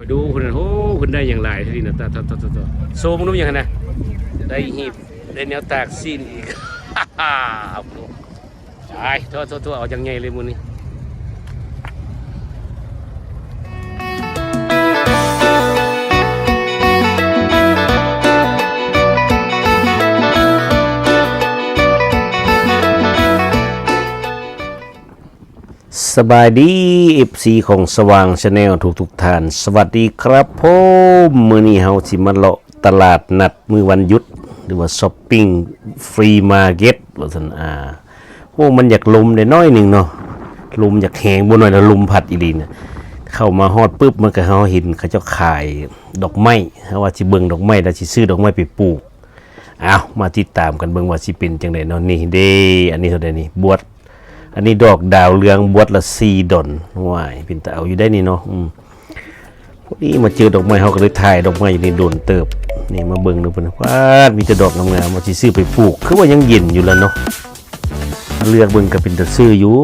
ไปดูคนนั้นโอ้คนได้อย่างไรที่นี่นะตาตาตาตาโซมงนู้นยังไงนะได้หีบได้แนวตากซีนอีกฮ่าฮ่าเอายโทษโทษโทษเอาจังไงเลยมูนี่ สบายดีเอฟซีของสว่างชาแนลทุกทุกท่าน สวัสดีครับผมมือนี้เฮาสิมาเลาะตลาดนัดมือวันหยุดหรือว่าช้อปปิ้งฟรีมาร์เก็ตว่าซั่นอาโอ้มันอยากลมได้น้อยหนึ่งเนาะลมอยากแหงบ่น้อยแล้วลมพัดอีหลีน่ะเข้ามาฮอดปุ๊บมันก็เฮาเห็นเขาเจ้าขายดอกไม้เฮาว่าสิเบิ่งดอกไม้แล้วสิซื้อดอกไม้ไปปลูกอ้าวมาติดตามกันเบิ่งว่าสิเป็นจังไดเนาะนี่เด้อันนี้เท่าใดนี่บวช อันนี้ดอกดาวเรืองบวชละซีดอนว้ายเป็นตาเอาอยู่ได้นี่เนาะอืมพอดีมาเจอดอกไม้เขาก็เลยถ่ายดอกไม้อยู่ในโดนเติบนี่มาเบิ่งดูเพิ่นว่ามีแต่ดอกงามๆมาสิซื้อไปปลูก คือว่ายังเย็นอยู่แล้วเนาะเลือกเบิ่งก็เป็นตาซื้ออยู่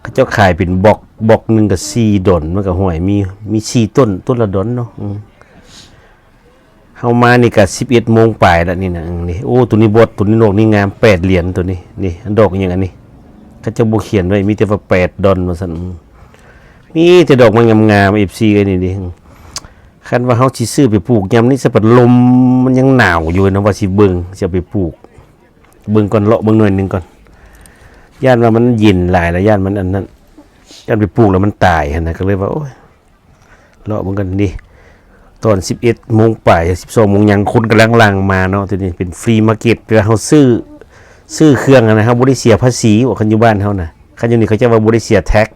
เขาเจ้าขายเป็นบอกบอกหนึงก็4ดอนมันก็ห่วยมีมี4ต้นต้นละดอนเนาะอืมเฮามานี่ก็11โมงปลายแล้วนี่นะนี่โอ้ตัวนี้บดตัวนี้ดอกนี่งาม8เหรียญตัวนี้นี่อันดอกอหยังอันนี้ เขาจะบุเขียนไว้มีแต่ว่าแปดดอนมาสันมีแต่ดอกมันงามๆเอฟซีกันนี่ดิคันว่าเฮาสิซื้อไปปลูกยามนี้สะปัดลมมันยังหนาวอยู่นะว่าสิเบิ่งจะไปปลูก เบิ่งก่อนเลาะเบิ่งหน่อยหนึงก่อนย่านว่ามันเย็นหลายแล้วย่านมันอันนั้นย่านไปปลูกแล้วมันตายหั่นนะก็เลยว่าโอ้ยเลาะเบิ่งกันดิตอน 11โมงป่าย12โมงยังคนกำลังลังมาเนาะทีนี้เป็นฟรีมาร์เก็ตแล้วเฮาซื้อ ซื้อเครื่องนะครับบริเสียภาษีว่าคันอยู่บ้านเขานะคันอยู่นี่เขาจะว่าบริเสียแท็ก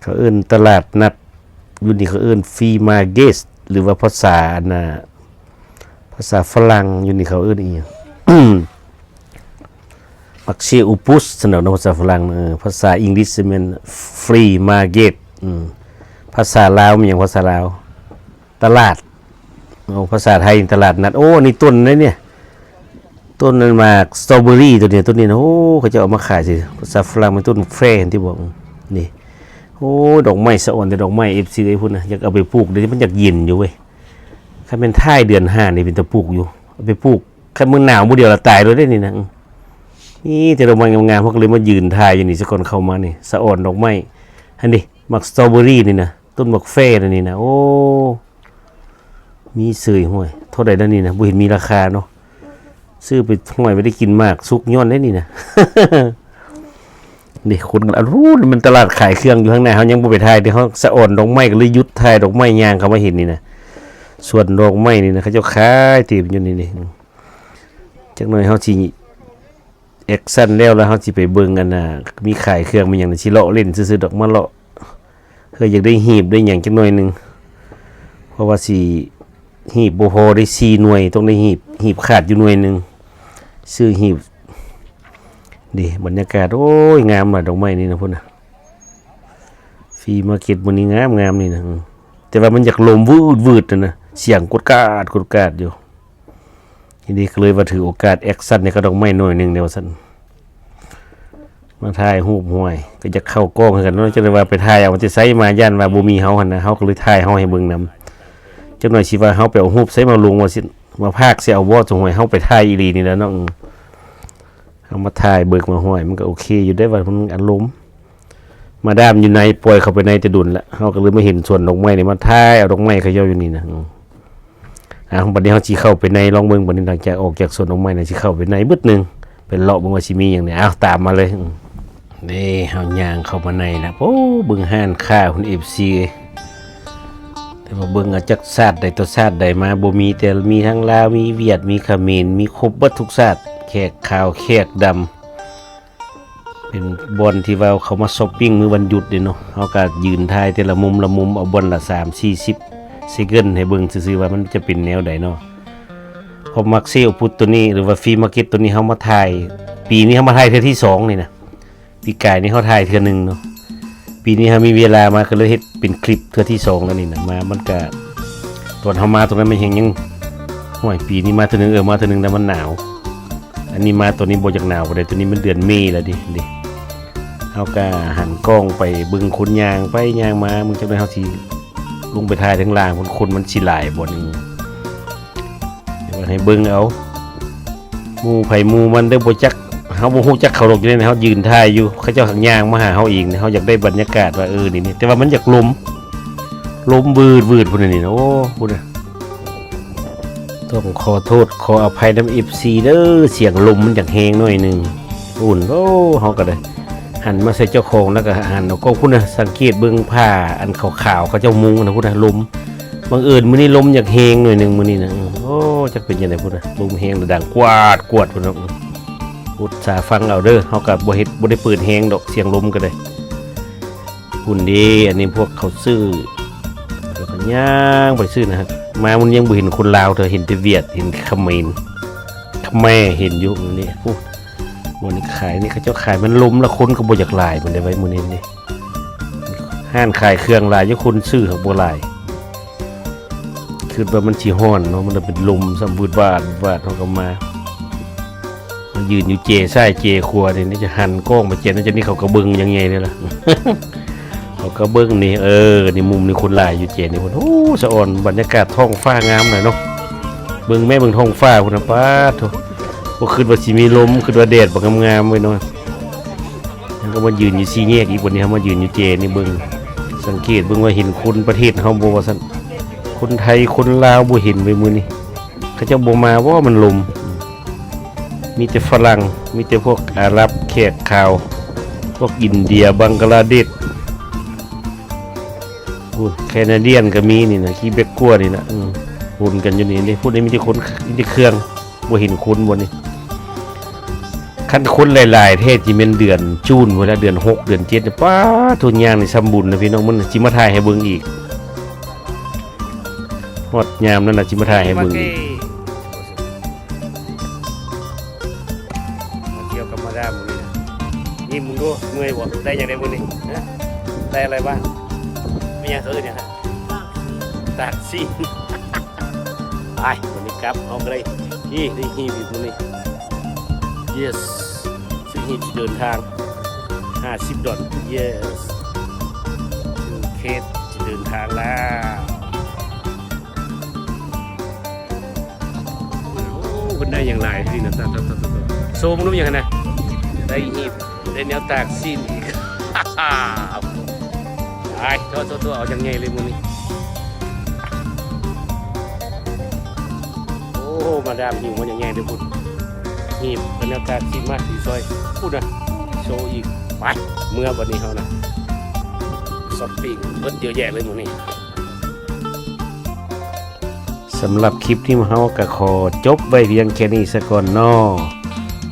เขาเอิ้นตลาดนัดอยู่นี่เขาเอิ้นฟรีมาเกสหรือว่าภาษาน่ะภาษาฝรั่งอยู่นี่เขาเอิ้นอีหยังมักเชอุปุสสำหรับภาษาฝรั่งภาษาอังกฤษมันฟรีมาเกตภาษาลาวมันอย่างภาษาลาว ตลาดเอาภาษาไทยตลาดนัด โอ้ นี่ต้นนะเนี่ย ต้นนั้นมาสตรอเบอรี่ตัวเนี้ยต้นนี้นะโอ้เขาจะเอามาขายสิภาษาฝรั่งมันต้นแฟรนที่บอกนี่โอ้ดอกไม้สะอ่อนแต่ดอกไม้เอฟซีไอ้พุ่นนะอยากเอาไปปลูกเดี๋ยวมันอยากเย็นอยู่เว้ยถ้าเป็นท้ายเดือนห้านี่เป็นตะปลูกอยู่เอาไปปลูกถ้ามึงหนาวมือเดียวละตายเลยได้นี่นะนี่แต่ดอกไม้งามๆเขาก็เลยมายืนทายอยู่นี่สักคนเข้ามานี่สะอ่อนดอกไม้อันนี้มักสตรอเบอรี่นี่นะต้นมักแฟรนี่นะโอ้มีเสยห้วยเท่าใดแล้วนี่นะบ่เห็นมีราคาเนาะ ซื้อไปห่วยไม่ได้กินมาก ซุกย้อนได้นี่นะนี่คนกันรู้มันตลาดขายเครื่องอยู่ข้างในเขายังบ่ไปทายเดี๋ยวเขาสะอ่อนดอกไม้ก็เลยยุดทายดอกไม้ยางเขามาเห็นนี่นะส่วนดอกไม้นี่นะเขาจ้าขายตีบอยู่นี่นี่จักหน่อยเขาสิเอ็กซันแล้วแล้วเขาสิไปเบิ่งกันนะมีขายเครื่องมันอย่างนั้นสิเลาะเล่นซื้อดอกมะเลาะเพื่ออยากได้หีบได้อย่างจักหน่อยหนึ่งเพราะว่าสิ หีบโบพอได้สี่หน่วยต้องได้หีบหีบขาดอยู่หน่วยหนึ่งซื้อหีบดีบรรยากาศโอ้ยงามอะดอกไม้นี่นะพุ่นนะฟรีมาเก็ตมันนี้งามงามนี่นะแต่ว่ามันอยากลมวืดวืดนะนะเสียงกดกาดกดกาดอยู่ทีนี้เลยว่าถือโอกาสแอคชั่นในกระดอกไม้หน่อยหนึ่งเดียวสันมาถ่ายรูปห่วย ก็จะเข้ากล้องให้กันเนาะจะได้ว่าไปถ่ายเอาจะใส่มาย่านว่าบูมีเฮาหันนะเฮาก็เลยถ่ายเฮาให้เบิ่งนำ จังหน่อยสิว่าเฮาไปเอารูปใส่มาลงว่าสิมาพากสิเอาบ่จงหวยเฮาไปถ่ายอีหลีนี่แหล้วเนาะอืมเอามาถ่ายเบิกมาห้อย มันก็โอเค อยู่ได้ว่ามันอารมณ์มาดามอยู่ในปล่อยเข้าไปในจะดุนละเฮาก็เลยมาเห็นส่วนดอกไม้นี่มาถ่ายเอาดอกไม้เขาเจ้าอยู่นี่นะอ่าบัดนี้เฮาสิเข้าไปในลองเบิ่งบัดนี้หลังจากออกจากส่วนดอกไม้น่ะสิเข้าไปในบึดหนึงเป็นเลาะเบิ่งว่าสิมีหยังนี่อ้าวตามมาเลยนี่เฮาย่างเข้ามาในนะโอ้เบิ่งห้านค้าคุณ FC เอ้ แต่ว่าเบิ่งอาจักชาติใดตัวชาติใดมาบ่มีแต่มีทั้งลาวมีเวียดมีเขมรมีครบบิดทุกชาติแขกขาวแขกดำเป็นบอนที่ว่าเขามาช้อปปิ้งมื้อวันหยุดเด้เนาะเฮาก็ยืนถ่ายแต่ละมุมละมุมเอาบอนละ3 40เซคันด์ให้เบิ่งซื่อๆว่ามันจะเป็นแนวใดเนาะพอมักเซลพุทตัวนี้หรือว่าฟรีมาร์เก็ตตัวนี้เฮามาถ่าย ปีนี้เฮามาถ่ายเทื่อที่สองนี่นะปีกายนี่เฮาถ่ายเทื่อหนึงเนาะ ปีนี้ฮะมีเวลามาก็เลยเฮ็ดเป็นคลิปเทื่อที่สองแล้วนี่นะมามันก็ตอนเฮามาตรงนั้นมันยังยังห่วยปีนี้มาเทื่อนึงเออมาเทื่อนึงแต่มันหนาว อันนี้มาตัวนี้บ่จากหนาวบ่ได้ตัวนี้มันเดือนเมษแล้วดิดิเฮาก็หันกล้องไปบึงคนยางไปยางมามึงจังได๋เฮาสิลงไปถ่ายทั้งล่างคนคนมันสิหลายบ่นี่เดี๋ยวให้เบิ่งเอาหมู่ไผหมู่มันเด้อบ่จัก เฮาบ่ฮู้จักเขาหรอยู่ในเฮายืนถ่ายอยู่เขาเจ้าข้างยางมาหาเฮาเองเนี่ยเฮาอยากได้บรรยากาศว่าเออนี่นี่แต่ว่ามันอยากลมลมวืดวืดพุ่นนี่นะโอ้พุ่นนะต้องขอโทษขออภัยนำ FC เด้อเสียงลมมันอยากแฮงหน่อยหนึ่งอุ่นโอ้เฮาก็ได้หันมาใส่เจ้าของแล้วก็หันเอาก็พูดนะสังเกตเบื้องผ้าอันขาวๆเขาเจ้ามุงนะพูดนะลมบางเอิญมือนี้ลมอยากเฮงหน่อยหนึ่งมือนี้นะโอ้จักเป็นยังไงพูดนะลมเฮงแล้วดังกวาดกวาดพูดนะ อุตสาห์ฟังเอาเด้อเฮากับบ่เฮ็ดบ่ได้เปิดเฮงดอกเสียงลมก็ได้หุ่นดีอันนี้พวกเขาซื้อแล้วก็ย่างไปซื้อนะครับมามันยังบ่เห็นคนลาวเธอเห็นแต่เวียดเห็นเขมรเขแม่เห็นอยู่นี่พูดมันนี้ขายนี่เขาเจ้าขายมันล้มแล้วคนก็บ่อยากลายมันได้ไว้มื้อนี้นี่ห้านขายเครื่องลายอยคนซื้อของบ่ลายคือว่ามันสิฮ้อนเนาะมันเลยเป็นลมสมบูรณ์บาดบาดเขาก็มา มันยืนอยู่เจซ้ายเจครัวนี่นี่จะหันกล้องมาเจนั่นจะนี่เขาก็เบิ่งยังไงนี่ล่ะเขาก็เบิ่งนี่เออนี่มุมนี่คนหลายอยู่เจนี่พุ่นโอ้สะอ่อนบรรยากาศท้องฟ้างามหน่อยเนาะเบิงแม่เบิงท้องฟ้าพุ่นะป้าดโถบ่คิดว่าสิมีลมคิดว่าแดดบ่งามๆไว้เนาะแล้วก็มายืนอยู่ซีแยกอีกวันนี้เฮามายืนอยู่เจนี่เบิงสังเกตเบิงว่าเห็นคนประเทศเฮาบ่ว่าซั่นคนไทยคนลาวบ่เห็นไว้มื้อนี้เขาเจ้าบ่มาว่ามันลม มีแต่ฝรั่ง มีแต่พวกอาหรับแขกขาว พวกอินเดียบังกลาเทศพูดแคนาเดียนก็มีนี่นะคีเบกกัวนี่นะหุ่นกันอยู่นี่นี่พูดได้มีแต่คนมีแต่เครื่องบ่ห็นคุณบนนี่คันคนหลายๆเทศจิเมนเดือนจูนเวลาเดือนหกเดือนเจ็ดป้าทุนยางในซัมบุญนะพี่น้องมันจิมาถ่ายให้เบิ่งอีกฮอดยามนั่นนะจิมาถ่ายให้เบิ่งอีก บ่ได้อย่างไรมื้อนี้ฮะได้อะไรบ้างไม่ยังเขาเอิ้นยังฮะตากซีนไปวันนี้กลับเอาไปเลยนี่ได้ฮีบอีกมื้อนี้ yes ซึ่งฮีบจะเดินทาง 50 ดอล yes ซึ่งเคสจะเดินทางแล้วโอ้คนได้อย่างไรที่นะตาตาตาตาโซมรู้ยังไงนะได้ฮีบ ได้แนวตกซีนอีกไอ้ตัวตัวตัวเอาอย่างไงเลยมื้อนี้โอ้มาดามหิวมันอย่างไงเด้อพุ่นหีบบรรยากาศจริงมากสีซอยพูดนะโชว์อีกไปเมื่อวันนี้เขานะช้อปปิ้งเบิดเยอะแยะเลยหมูนี่สำหรับคลิปที่มาเฮาก็ขอจบไว้เพียงแค่นี้ซะก่อนนาะ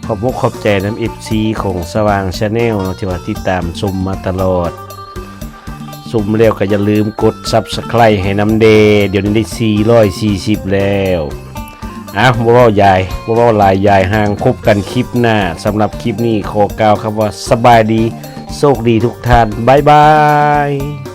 ขอบมุกขอบใจน้ำ FC ของสว่างชาแนลนะที่ว่าติดตามชมมาตลอดสุ่มแล้วก็อย่าลืมกด Subscribe ให้น้ำเด เดี๋ยวนี้ได้ 440 แล้วอ้าวบ่เว้ายายบ่เว้าลายยายห่างพบกันคลิปหน้าสำหรับคลิปนี้ขอกล่าวคำว่าสบายดี โชคดีทุกท่าน บ๊ายบาย